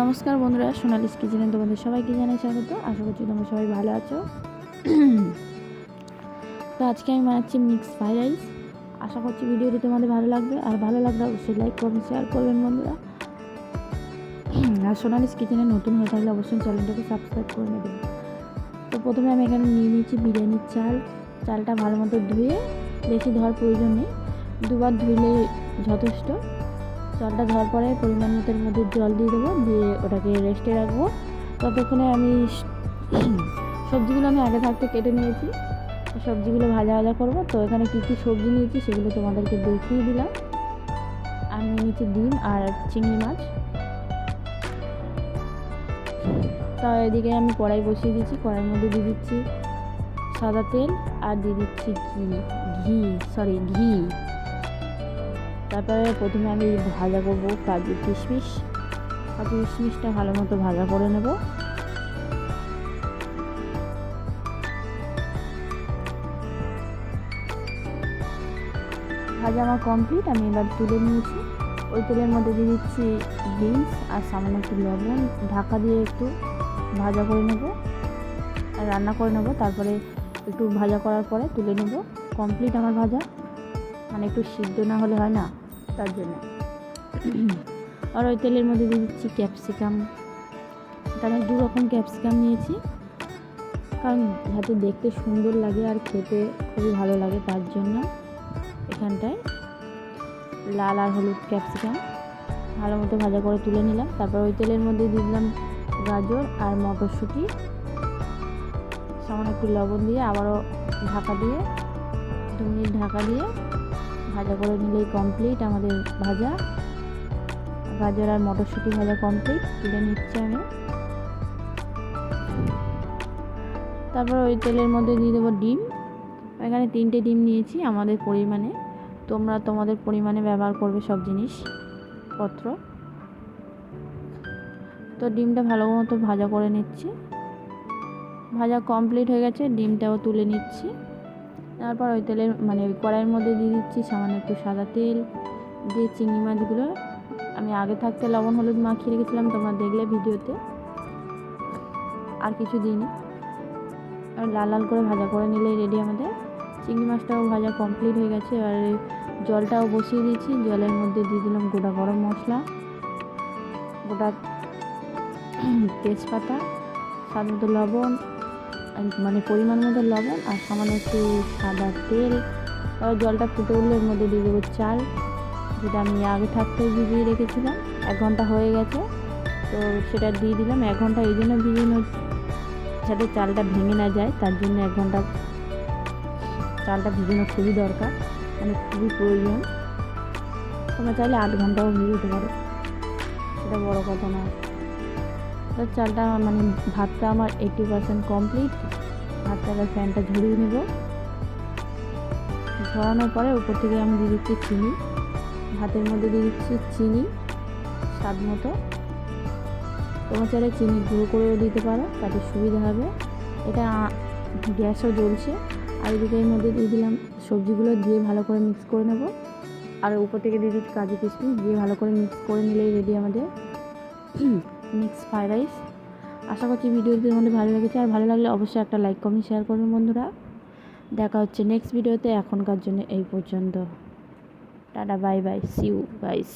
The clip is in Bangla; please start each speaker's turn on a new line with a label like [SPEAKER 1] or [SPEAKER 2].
[SPEAKER 1] নমস্কার বন্ধুরা, সোনালিস কিচেনে তোমাদের সবাইকে জানাই স্বাগত। আশা করছি তোমরা সবাই ভালো আছো। তো আজকে আমি বানাচ্ছি মিক্স ফ্রাইড রাইস আশা করছি ভিডিওটি তোমাদের ভালো লাগবে। আর ভালো লাগলে অবশ্যই লাইক করবেন শেয়ার করবেন বন্ধুরা। আর সোনালিস কিচেনে নতুন হয়ে থাকলে অবশ্যই চ্যানেলটাকে সাবস্ক্রাইব করে নেবেন তো প্রথমে আমি এখানে নিয়ে নিয়েছি বিরিয়ানির চাল। চালটা ভালো মতো ধুয়ে, বেশি ধোয়ার প্রয়োজন নেই। দুবার ধুইলে যথেষ্ট। জলটা ধোয়ার পরে পরিমাণ মতো মধ্যে জল দিয়ে দেবো, দিয়ে ওটাকে রেস্টে রাখব। ততক্ষণে আমি সবজিগুলো আমি আগে থাকতে কেটে নিয়েছি। সবজিগুলো ভাজা ভাজা করব। তো এখানে কী কী সবজি নিয়েছি সেগুলো তোমাদেরকে দেখিয়ে দিলাম। আমি নিয়েছি ডিম আর চিংড়ি মাছ। তো এদিকে আমি কড়াই বসিয়ে দিচ্ছি কড়াইয়ের মধ্যে দিয়ে দিচ্ছি সাদা তেল আর দিয়ে দিচ্ছি ঘি ঘি সরি ঘি। তারপরে প্রথমে আমি ভাজা করব কাজু কিশমিশ। কাজু কিশমিশটা ভালো মতো ভাজা করে নেব। ভাজা আমার কমপ্লিট, আমি এবার তুলে নিয়েছি। ওই তেলের মধ্যে দিয়ে দিচ্ছি বিনস আর সামান্য একটু লবণ। ঢাকা দিয়ে একটু ভাজা করে নেব। আর রান্না করে নেব। তারপরে একটু ভাজা করার পরে তুলে নেব। কমপ্লিট আমার ভাজা। মানে একটু সিদ্ধ না হলে হয় না। তার জন্য। আর ওই তেলের মধ্যে দিয়ে দিচ্ছি ক্যাপসিকাম তাহলে দু রকম ক্যাপসিকাম নিয়েছি। কারণ যাতে দেখতে সুন্দর লাগে আর খেতে খুবই ভালো লাগে তার জন্য এখানটায়। লাল আর হলুদ ক্যাপসিকাম ভালো মতো ভাজা করে তুলে নিলাম। তারপর ওই তেলের মধ্যে দিয়ে দিলাম গাজর আর মটরশুঁটি। সামান্য একটু লবণ দিয়ে আবারও ঢাকা দিয়ে, দু মিনিট ঢাকা দিয়ে ভাজা করে নিলেই কমপ্লিট আমাদের ভাজা। গাজর আর মটরশুঁটি ভাজা কমপ্লিট তুলে নিচ্ছি আমি। তারপর ওই তেলের মধ্যে দিয়ে দেবো ডিম। এখানে তিনটে ডিম নিয়েছি আমাদের পরিমাণে। তোমরা তোমাদের পরিমাণে ব্যবহার করবে সব জিনিস, পত্র। তো ডিমটা ভালো মতো ভাজা করে নিচ্ছি। ভাজা কমপ্লিট হয়ে গেছে, ডিমটাও তুলে নিচ্ছি। তারপর ওই তেলের মানে ওই কড়াইয়ের মধ্যে দিয়ে দিচ্ছি সামান্য একটু সাদা তেল, দিয়ে চিংড়ি মাছগুলো। আমি আগে থাকতে লবণ, হলুদ মাখিয়ে রেখেছিলাম, তোমরা দেখলে ভিডিওতে। আর কিছু দিইনি। আর লাল লাল করে ভাজা করে নিলেই রেডি আমাদের। চিংড়ি মাছটাও ভাজা কমপ্লিট হয়ে গেছে। আর জলটাও বসিয়ে দিয়েছি। জলের মধ্যে দিয়ে দিলাম গোটা গরম মশলা, গোটা তেজপাতা, স্বাদ মতো লবণ মানে পরিমাণ মতো লবণ আর সামান্য একটু সাদা তেল। তারপর জলটা ফুটে উঠলে এর মধ্যে দিয়ে দেবো চাল, যেটা আমি আগে থাকতে ভিজিয়ে রেখেছিলাম। এক ঘণ্টা হয়ে গেছে, তো সেটা দিয়ে দিলাম। এক ঘণ্টা এই জন্য ভিজানো যাতে চালটা ভেঙে না যায়। তার জন্য এক ঘণ্টা চালটা ভিজানো খুবই দরকার মানে খুবই প্রয়োজন। তোমরা চাইলে আধ ঘন্টাও ভিজোতে পারো। সেটা বড় কথা না। তো চালটা মানে ভাতটা আমার এইটি পার্সেন্ট কমপ্লিট ভাতটা আবার ফ্যানটা ঝরিয়ে নেব। ঝরানোর পরে উপর থেকে আমি দিয়ে দিচ্ছি চিনি। ভাতের মধ্যে দিয়ে দিচ্ছি চিনি, স্বাদ মতো। তোমার চাইলে চিনি গুঁড়ো করেও দিতে পারো, তাতে সুবিধা হবে। এটা গ্যাসও জ্বলছে। আর এদিকে এর মধ্যে দিয়ে দিলাম সবজিগুলো দিয়ে ভালো করে মিক্স করে নেব। আর উপর থেকে দিয়ে দিচ্ছি কাজু কিশমিশ, দিয়ে ভালো করে মিক্স করে নিলেই রেডি আমাদের। Mix fried rice. আশা করছি ভিডিওটি তোমাদের ভালো লেগেছে। আর ভালো লাগলে অবশ্যই একটা লাইক, কমেন্ট, শেয়ার করবেন বন্ধুরা। দেখা হচ্ছে নেক্সট ভিডিওতে এখনকার জন্য এই পর্যন্ত। Tata bye bye see you guys